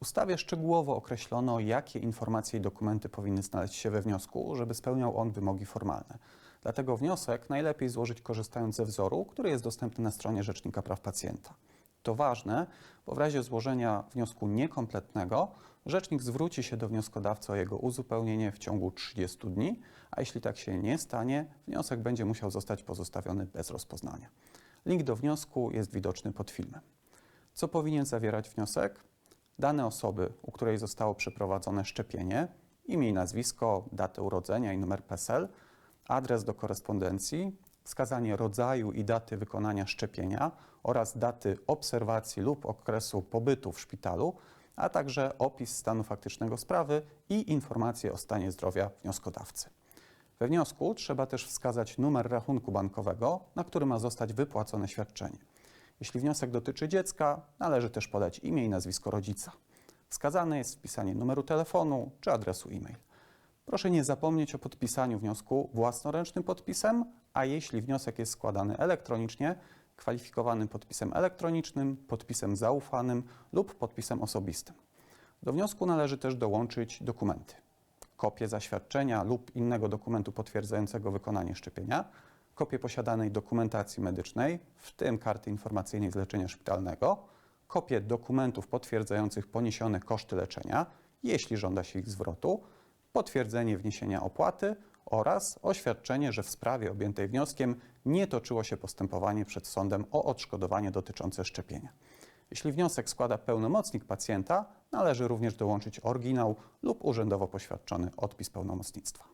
ustawie szczegółowo określono, jakie informacje i dokumenty powinny znaleźć się we wniosku, żeby spełniał on wymogi formalne. Dlatego wniosek najlepiej złożyć korzystając ze wzoru, który jest dostępny na stronie Rzecznika Praw Pacjenta. To ważne, bo w razie złożenia wniosku niekompletnego rzecznik zwróci się do wnioskodawcy o jego uzupełnienie w ciągu 30 dni, a jeśli tak się nie stanie, wniosek będzie musiał zostać pozostawiony bez rozpoznania. Link do wniosku jest widoczny pod filmem. Co powinien zawierać wniosek? Dane osoby, u której zostało przeprowadzone szczepienie, imię i nazwisko, datę urodzenia i numer PESEL, adres do korespondencji, wskazanie rodzaju i daty wykonania szczepienia oraz daty obserwacji lub okresu pobytu w szpitalu, a także opis stanu faktycznego sprawy i informacje o stanie zdrowia wnioskodawcy. We wniosku trzeba też wskazać numer rachunku bankowego, na który ma zostać wypłacone świadczenie. Jeśli wniosek dotyczy dziecka, należy też podać imię i nazwisko rodzica. Wskazane jest wpisanie numeru telefonu czy adresu e-mail. Proszę nie zapomnieć o podpisaniu wniosku własnoręcznym podpisem, a jeśli wniosek jest składany elektronicznie, kwalifikowanym podpisem elektronicznym, podpisem zaufanym lub podpisem osobistym. Do wniosku należy też dołączyć dokumenty. Kopię zaświadczenia lub innego dokumentu potwierdzającego wykonanie szczepienia, kopię posiadanej dokumentacji medycznej, w tym karty informacyjnej z leczenia szpitalnego, kopię dokumentów potwierdzających poniesione koszty leczenia, jeśli żąda się ich zwrotu, potwierdzenie wniesienia opłaty oraz oświadczenie, że w sprawie objętej wnioskiem nie toczyło się postępowanie przed sądem o odszkodowanie dotyczące szczepienia. Jeśli wniosek składa pełnomocnik pacjenta, należy również dołączyć oryginał lub urzędowo poświadczony odpis pełnomocnictwa.